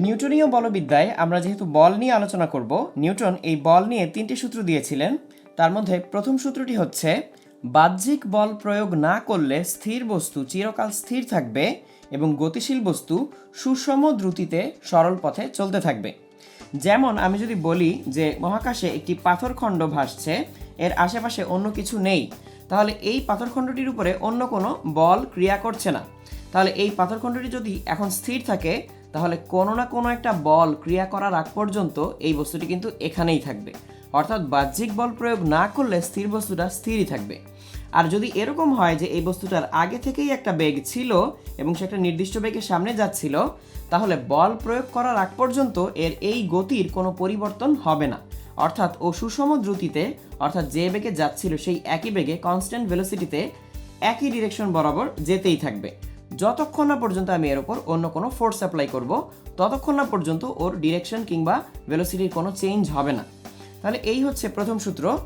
নিউটনীয় বলবিদ্যায় আমরা যেহেতু বল নিয়ে আলোচনা করব, নিউটন এই বল নিয়ে তিনটি সূত্র দিয়েছিলেন। তার মধ্যে প্রথম সূত্রটি হচ্ছে, বাহ্যিক বল প্রয়োগ না করলে স্থির বস্তু চিরকাল স্থির থাকবে এবং গতিশীল বস্তু সুষম দ্রুতিতে সরল পথে চলতে থাকবে। যেমন আমি যদি বলি যে মহাকাশে একটি পাথরখণ্ড ভাসছে, এর আশেপাশে অন্য কিছু নেই, তাহলে এই পাথরখণ্ডটির উপরে অন্য কোনো বল ক্রিয়া করছে না। তাহলে এই পাথরখণ্ডটি যদি এখন স্থির থাকে তাহলে কোনো না কোনো একটা বল ক্রিয়া করার আগ পর্যন্ত এই বস্তুটি কিন্তু এখানেই থাকবে। অর্থাৎ বাহ্যিক বল প্রয়োগ না করলে স্থির বস্তুটা স্থিরই থাকবে। আর যদি এরকম হয় যে এই বস্তুটার আগে থেকেই একটা বেগ ছিল এবং সে একটা নির্দিষ্ট বেগের সামনে যাচ্ছিল, তাহলে বল প্রয়োগ করার আগ পর্যন্ত এর এই গতির কোনো পরিবর্তন হবে না। অর্থাৎ ও সুষম দ্রুতিতে, অর্থাৎ যে বেগে যাচ্ছিল সেই একই বেগে কনস্ট্যান্ট ভেলোসিটিতে একই ডিরেকশন বরাবর যেতেই থাকবে। যতক্ষণ না পর্যন্ত আমি এর ওপর অন্য কোনো ফোর্স অ্যাপ্লাই করব, ততক্ষণ না পর্যন্ত ওর ডিরেকশন কিংবা ভেলোসিটির কোনো চেঞ্জ হবে না। তাহলে এই হচ্ছে প্রথম সূত্র।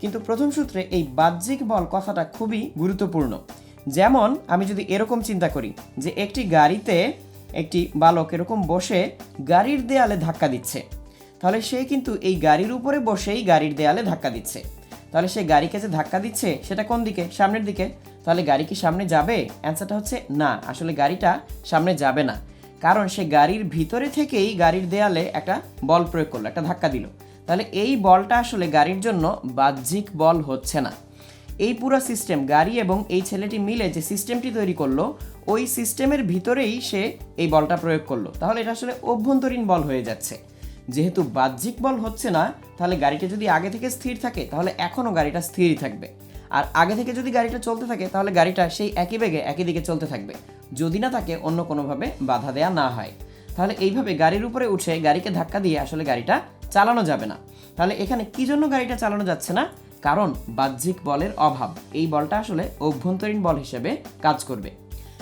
কিন্তু প্রথম সূত্রে এই বাহ্যিক বল কথাটা খুবই গুরুত্বপূর্ণ। যেমন আমি যদি এরকম চিন্তা করি যে একটি গাড়িতে একটি বালক এরকম বসে গাড়ির দেয়ালে ধাক্কা দিচ্ছে, তাহলে সে কিন্তু এই গাড়ির উপরে বসেই গাড়ির দেয়ালে ধাক্কা দিচ্ছে। তাহলে সে গাড়িকে যে ধাক্কা দিচ্ছে, সেটা কোন দিকে? সামনের দিকে। তাহলে গাড়ি কি সামনে যাবে? অ্যান্সারটা হচ্ছে না। আসলে গাড়িটা সামনে যাবে না। কারণ সে গাড়ির ভিতরে থেকেই গাড়ির দেয়ালে একটা বল প্রয়োগ করল, একটা ধাক্কা দিল। তাহলে এই বলটা আসলে গাড়ির জন্য বাহ্যিক বল হচ্ছে না। এই পুরো সিস্টেম গাড়ি এবং এই ছেলেটি মিলে যে সিস্টেমটি তৈরি করল, ওই সিস্টেমের ভিতরেই সে এই বলটা প্রয়োগ করল। তাহলে এটা আসলে অভ্যন্তরীণ বল হয়ে যাচ্ছে। যেহেতু বাহ্যিক বল হচ্ছে না, তাহলে গাড়িটা যদি আগে থেকে স্থির থাকে, তাহলে এখনও গাড়িটা স্থিরই থাকবে। আর আগে থেকে যদি গাড়িটা চলতে থাকে, তাহলে গাড়িটা সেই একই বেগে একই দিকে চলতে থাকবে। যদি না তাকে অন্য কোনোভাবে বাধা দেয়া না হয়। তাহলে এইভাবে গাড়ির উপরে উঠে গাড়িকে ধাক্কা দিয়ে আসলে গাড়িটা চালানো যাবে না। তাহলে এখানে কি জন্য গাড়িটা চালানো যাচ্ছে না? কারণ বাহ্যিক বলের অভাব। এই বলটা আসলে অভ্যন্তরীণ বল হিসেবে কাজ করবে।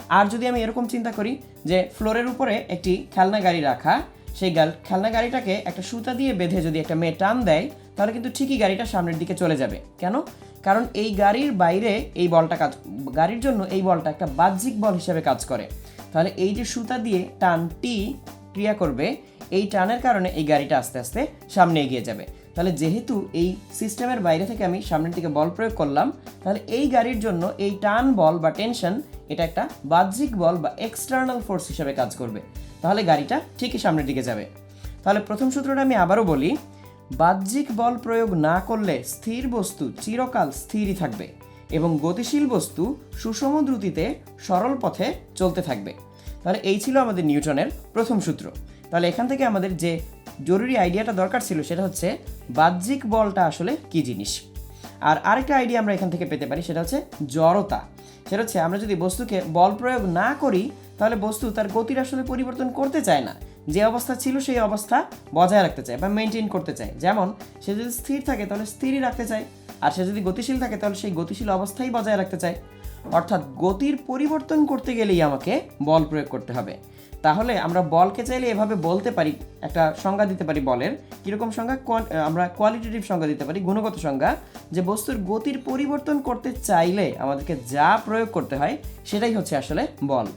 আর যদি আমি এরকম চিন্তা করি যে ফ্লোরের উপরে একটি খেলনা গাড়ি রাখা সেই গাল- খেলনা গাড়িটাকে একটা সুতা দিয়ে বেঁধে যদি একটা মেয়ে টান দেয়, তাহলে কিন্তু ঠিকই গাড়িটা সামনের দিকে চলে যাবে। কেন? কারণ এই গাড়ির বাইরে এই বলটা কাজ, গাড়ির জন্য এই বলটা একটা বাহ্যিক বল হিসেবে কাজ করে। তাহলে এই যে সুতা দিয়ে টানটি ক্রিয়া করবে, এই টানের কারণে এই গাড়িটা আস্তে আস্তে সামনে এগিয়ে যাবে। তাহলে যেহেতু এই সিস্টেমের বাইরে থেকে আমি সামনের দিকে বল প্রয়োগ করলাম, তাহলে এই গাড়ির জন্য এই টান বল বা টেনশন এটা একটা বাহ্যিক বল বা এক্সটার্নাল ফোর্স হিসেবে কাজ করবে। তাহলে গাড়িটা ঠিকই সামনের দিকে যাবে। তাহলে প্রথম সূত্রটা আমি আবারও বলি, বাহ্যিক বল প্রয়োগ না করলে স্থির বস্তু চিরকাল স্থিরই থাকবে এবং গতিশীল বস্তু সুষম দ্রুতিতে সরল পথে চলতে থাকবে। তাহলে এই ছিল আমাদের নিউটনের প্রথম সূত্র। তাহলে এখান থেকে আমাদের যে জরুরি আইডিয়াটা দরকার ছিল সেটা হচ্ছে বাহ্যিক বলটা আসলে কি জিনিস? আর আরেকটা আইডিয়া আমরা এখান থেকে পেতে পারি, সেটা হচ্ছে জড়তা। সেটা হচ্ছে আমরা যদি বস্তুকে বল প্রয়োগ না করি তাহলে বস্তু তার গতির আসলে পরিবর্তন করতে চায় না। যে অবস্থা ছিল সেই অবস্থা বজায় রাখতে চায় বা মেনটেন করতে চায়। যেমন, সে যদি স্থির থাকে তাহলে স্থিরই রাখতে চায়। আর সে যদি গতিশীল থাকে তাহলে সেই গতিশীল অবস্থাই বজায় রাখতে চায়। অর্থাৎ গতির পরিবর্তন করতে গেলেই আমাকে বল প্রয়োগ করতে হবে। তাহলে আমরা বলকে চাইলে এভাবে বলতে পারি, একটা সংজ্ঞা দিতে পারি বলের। কীরকম সংজ্ঞা? আমরা কোয়ালিটেটিভ সংজ্ঞা দিতে পারি, গুণগত সংজ্ঞা। যে বস্তুর গতির পরিবর্তন করতে চাইলে আমাদেরকে যা প্রয়োগ করতে হয়, সেটাই হচ্ছে আসলে বল।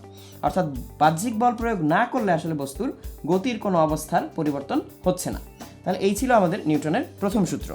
অর্থাৎ বাহ্যিক বল প্রয়োগ না করলে আসলে বস্তুর গতির কোনো অবস্থার পরিবর্তন হচ্ছে না। তাহলে এই ছিল আমাদের নিউটনের প্রথম সূত্র।